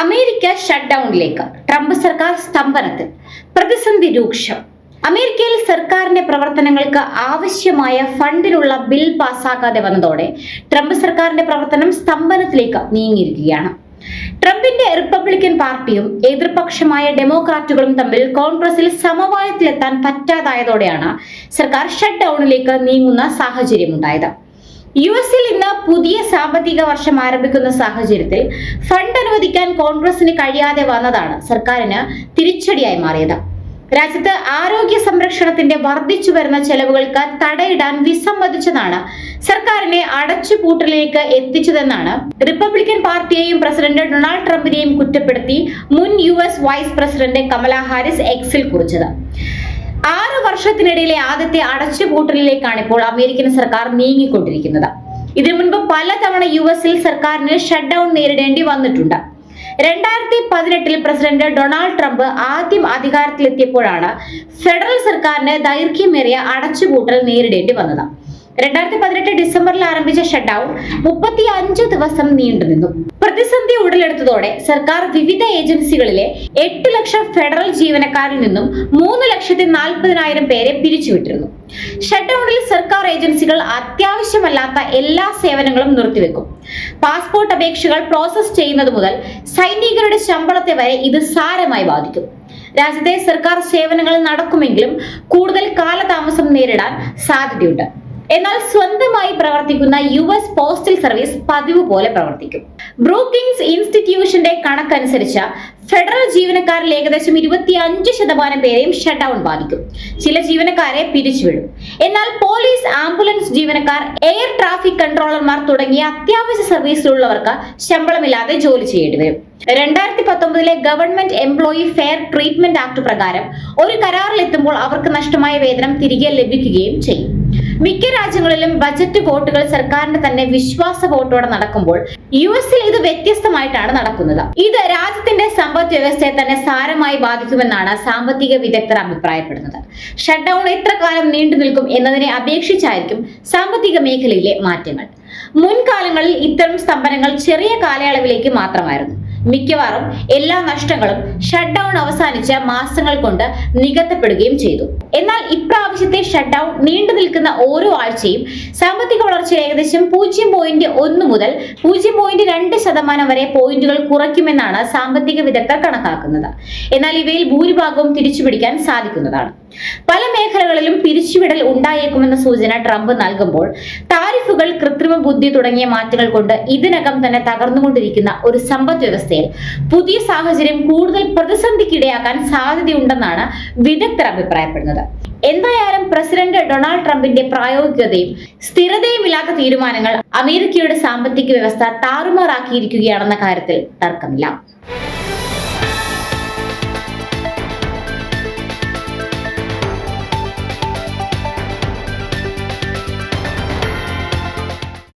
America shut ഡൌണിലേക്ക് Trump സർക്കാർ സ്തംഭനത്തിൽ. പ്രതിസന്ധി രൂക്ഷം. അമേരിക്കയിൽ സർക്കാരിന്റെ പ്രവർത്തനങ്ങൾക്ക് ആവശ്യമായ ഫണ്ടിനുള്ള ബിൽ പാസ്സാക്കാതെ വന്നതോടെ ട്രംപ് സർക്കാരിന്റെ പ്രവർത്തനം സ്തംഭനത്തിലേക്ക് നീങ്ങിയിരിക്കുകയാണ്. ട്രംപിന്റെ റിപ്പബ്ലിക്കൻ പാർട്ടിയും എതിർപക്ഷമായ ഡെമോക്രാറ്റുകളും തമ്മിൽ കോൺഗ്രസിൽ സമവായത്തിലെത്താൻ പറ്റാതായതോടെയാണ് സർക്കാർ ഷട്ട് ഡൌണിലേക്ക് നീങ്ങുന്ന സാഹചര്യമുണ്ടായത്. യു എസിൽ ഇന്ന് പുതിയ സാമ്പത്തിക വർഷം ആരംഭിക്കുന്ന സാഹചര്യത്തിൽ ഫണ്ട് അനുവദിക്കാൻ കോൺഗ്രസിന് കഴിയാതെ വന്നതാണ് സർക്കാരിന് തിരിച്ചടിയായി മാറിയത്. രാജ്യത്ത് ആരോഗ്യ സംരക്ഷണത്തിന്റെ വർദ്ധിച്ചു വരുന്ന ചെലവുകൾക്ക് തടയിടാൻ വിസമ്മതിച്ചതാണ് സർക്കാരിനെ അടച്ചുപൂട്ടലിലേക്ക് എത്തിച്ചതെന്നാണ് റിപ്പബ്ലിക്കൻ പാർട്ടിയെയും പ്രസിഡന്റ് ഡൊണാൾഡ് ട്രംപിനെയും കുറ്റപ്പെടുത്തി മുൻ U vice president Kamala Harris എക്സിൽ കുറിച്ചത്. ആറ് വർഷത്തിനിടയിലെ ആദ്യത്തെ അടച്ചുപൂട്ടലിലേക്കാണ് ഇപ്പോൾ അമേരിക്കൻ സർക്കാർ നീങ്ങിക്കൊണ്ടിരിക്കുന്നത്. ഇതിനു മുൻപ് പലതവണ യു എസിൽ സർക്കാരിന് ഷട്ട് ഡൌൺ നേരിടേണ്ടി വന്നിട്ടുണ്ട്. രണ്ടായിരത്തി പതിനെട്ടിൽ പ്രസിഡന്റ് ഡൊണാൾഡ് ട്രംപ് ആദ്യം അധികാരത്തിലെത്തിയപ്പോഴാണ് ഫെഡറൽ സർക്കാരിന് ദൈർഘ്യമേറിയ അടച്ചുപൂട്ടൽ നേരിടേണ്ടി വന്നത്. രണ്ടായിരത്തി പതിനെട്ട് ഡിസംബറിൽ ആരംഭിച്ച ഷട്ട് ഡൌൺ മുപ്പത്തി അഞ്ചു ദിവസം നീണ്ടുനിന്നു പ്രതിസന്ധി ഉടലെടുത്തതോടെ സർക്കാർ വിവിധ ഏജൻസികളിലെ എട്ട് ലക്ഷം ഫെഡറൽ ജീവനക്കാരിൽ നിന്നും മൂന്ന് ലക്ഷത്തി നാൽപ്പതിനായിരം പേരെ പിരിച്ചുവിട്ടിരുന്നു. ഷട്ട് ഡൌണിൽ സർക്കാർ ഏജൻസികൾ അത്യാവശ്യമല്ലാത്ത എല്ലാ സേവനങ്ങളും നിർത്തിവെക്കും. പാസ്പോർട്ട് അപേക്ഷകൾ പ്രോസസ് ചെയ്യുന്നത് മുതൽ സൈനികരുടെ ശമ്പളത്തെ വരെ ഇത് സാരമായി ബാധിക്കും. രാജ്യത്തെ സർക്കാർ സേവനങ്ങൾ നടക്കുമെങ്കിലും കൂടുതൽ കാലതാമസം നേരിടാൻ സാധ്യതയുണ്ട്. എന്നാൽ സ്വന്തമായി പ്രവർത്തിക്കുന്ന യു എസ് പോസ്റ്റൽ സർവീസ് പതിവ് പോലെ പ്രവർത്തിക്കും. ബ്രൂക്കിംഗ്സ് ഇൻസ്റ്റിറ്റ്യൂഷന്റെ കണക്കനുസരിച്ച് ഫെഡറൽ ജീവനക്കാരിൽ ഏകദേശം ഇരുപത്തി അഞ്ച് ശതമാനം പേരെയും ഷട്ട് ഡൗൺ ബാധിക്കും. ചില ജീവനക്കാരെ പിരിച്ചുവിടും. എന്നാൽ പോലീസ് ആംബുലൻസ് ജീവനക്കാർ എയർ ട്രാഫിക് കൺട്രോളർമാർ തുടങ്ങിയ അത്യാവശ്യ സർവീസിലുള്ളവർക്ക് ശമ്പളമില്ലാതെ ജോലി ചെയ്യേണ്ടി വരും. രണ്ടായിരത്തി പത്തൊമ്പതിലെ government employee fair treatment act പ്രകാരം ഒരു കരാറിലെത്തുമ്പോൾ അവർക്ക് നഷ്ടമായ വേതനം തിരികെ ലഭിക്കുകയും ചെയ്യും. മിക്ക രാജ്യങ്ങളിലും ബജറ്റ് വോട്ടുകൾ സർക്കാരിന്റെ തന്നെ വിശ്വാസ വോട്ടോടെ നടക്കുമ്പോൾ യു എസിൽ ഇത് വ്യത്യസ്തമായിട്ടാണ് നടക്കുന്നത്. ഇത് രാജ്യത്തിന്റെ സമ്പദ് വ്യവസ്ഥയെ തന്നെ സാരമായി ബാധിക്കുമെന്നാണ് സാമ്പത്തിക വിദഗ്ധർ അഭിപ്രായപ്പെടുന്നത്. ഷട്ട് ഡൌൺ എത്ര കാലം നീണ്ടു നിൽക്കും എന്നതിനെ അപേക്ഷിച്ചായിരിക്കും സാമ്പത്തിക മേഖലയിലെ മാറ്റങ്ങൾ. മുൻകാലങ്ങളിൽ ഇത്തരം സ്തംഭനങ്ങൾ ചെറിയ കാലയളവിലേക്ക് മാത്രമായിരുന്നു. മിക്കവാറും എല്ലാ നഷ്ടങ്ങളും ഷട്ട് ഡൗൺ അവസാനിച്ച മാസങ്ങൾ കൊണ്ട് നികത്തപ്പെടുകയും ചെയ്തു. എന്നാൽ ഇപ്രാവശ്യത്തെ ഷട്ട് ഡൗൺ നീണ്ടു നിൽക്കുന്ന ഓരോ ആഴ്ചയും സാമ്പത്തിക വളർച്ച ഏകദേശം പൂജ്യം പോയിന്റ് ഒന്ന് മുതൽ പൂജ്യം പോയിന്റ് രണ്ട് ശതമാനം വരെ പോയിന്റുകൾ കുറയ്ക്കുമെന്നാണ് സാമ്പത്തിക വിദഗ്ധർ കണക്കാക്കുന്നത്. എന്നാൽ ഇവയിൽ ഭൂരിഭാഗവും തിരിച്ചുപിടിക്കാൻ സാധിക്കുന്നതാണ്. പല മേഖലകളിലും പിരിച്ചുവിടൽ ഉണ്ടായേക്കുമെന്ന സൂചന ട്രംപ് നൽകുമ്പോൾ താരിഫുകൾ കൃത്രിമ ബുദ്ധി തുടങ്ങിയ മാറ്റങ്ങൾ കൊണ്ട് ഇതിനകം തന്നെ തകർന്നുകൊണ്ടിരിക്കുന്ന ഒരു സമ്പദ് വ്യവസ്ഥയിൽ പുതിയ സാഹചര്യം കൂടുതൽ പ്രതിസന്ധിക്കിടയാക്കാൻ സാധ്യതയുണ്ടെന്നാണ് വിദഗ്ധർ അഭിപ്രായപ്പെടുന്നത്. എന്തായാലും പ്രസിഡന്റ് ഡൊണാൾഡ് ട്രംപിന്റെ പ്രായോഗികതയും സ്ഥിരതയും ഇല്ലാത്ത തീരുമാനങ്ങൾ അമേരിക്കയുടെ സാമ്പത്തിക വ്യവസ്ഥ താറുമാറാക്കിയിരിക്കുകയാണെന്ന കാര്യത്തിൽ തർക്കമില്ല.